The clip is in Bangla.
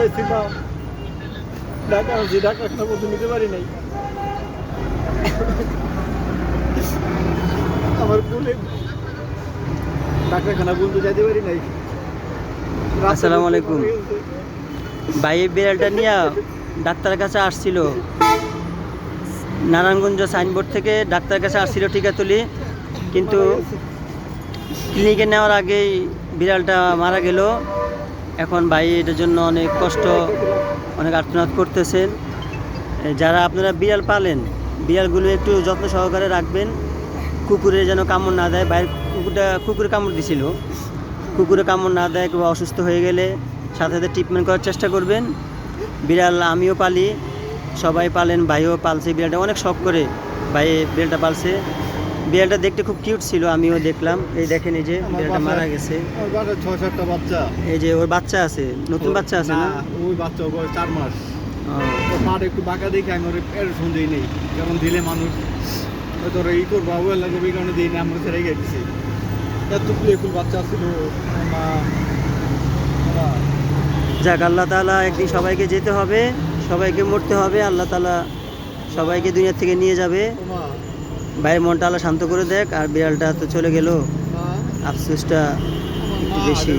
হয়েছিলাম ঢাকা আনছি ঢাকা খানা বলতে নিতে পারি নাই। আমার ভুলে ডাক্তারখানা বলতে যেতে পারি নাই। আসসালামু আলাইকুম। ভাই বিড়ালটা নিয়ে ডাক্তারের কাছে আসছিল। নারায়ণগঞ্জ সাইনবোর্ড থেকে ডাক্তারের কাছে আসছিল টিকাতলি। কিন্তু ক্লিনিকে নেওয়ার আগেই বিড়ালটা মারা গেল। এখন ভাই এটার জন্য অনেক কষ্ট, অনেক আর্তনাদ করতেছেন। যারা আপনারা বিড়াল পালেন, বিড়ালগুলো একটু যত্ন সহকারে রাখবেন। কুকুরে যেন কামড় না দেয়, বাইরে কুকুরটা, কুকুরে কামড় দিছিল। কুকুরে কামড় না দেয়, কেউ অসুস্থ হয়ে গেলে সাথে সাথে ট্রিটমেন্ট করার চেষ্টা করবেন। বিড়াল আমিও পালি, সবাই পালেন, ভাইও পালছে। বিড়ালটা অনেক শখ করে ভাই বিড়ালটা পালছে। বিড়ালটা দেখতে খুব কিউট ছিল আমিও দেখলাম। এই দেখেন এই যে বিড়ালটা মারা গেছে। ছয় সাতটা বাচ্চা। এই যে ওর বাচ্চা আছে নতুন বাচ্চা আছে না? ওই বাচ্চা ওর বয়স চার মাস। পাট একটু বাঁকা দেখে আমি ওর এর সন্দেহ নেই। যেমন দিলে মানুষ হয়তো ওরা ই করব ওই লাগবে এই কারণে দিই না আমরা ছেড়ে গেছি এত প্লেফুল বাচ্চা ছিল যাক আল্লাহ তালা একদিন সবাইকে যেতে হবে সবাইকে মরতে হবে আল্লাহ তালা সবাইকে দুনিয়া থেকে নিয়ে যাবে। ভাইয়ের মনটা আলো শান্ত করে দেখ আর বিড়ালটা তো চলে গেল আফসোসটা বেশি।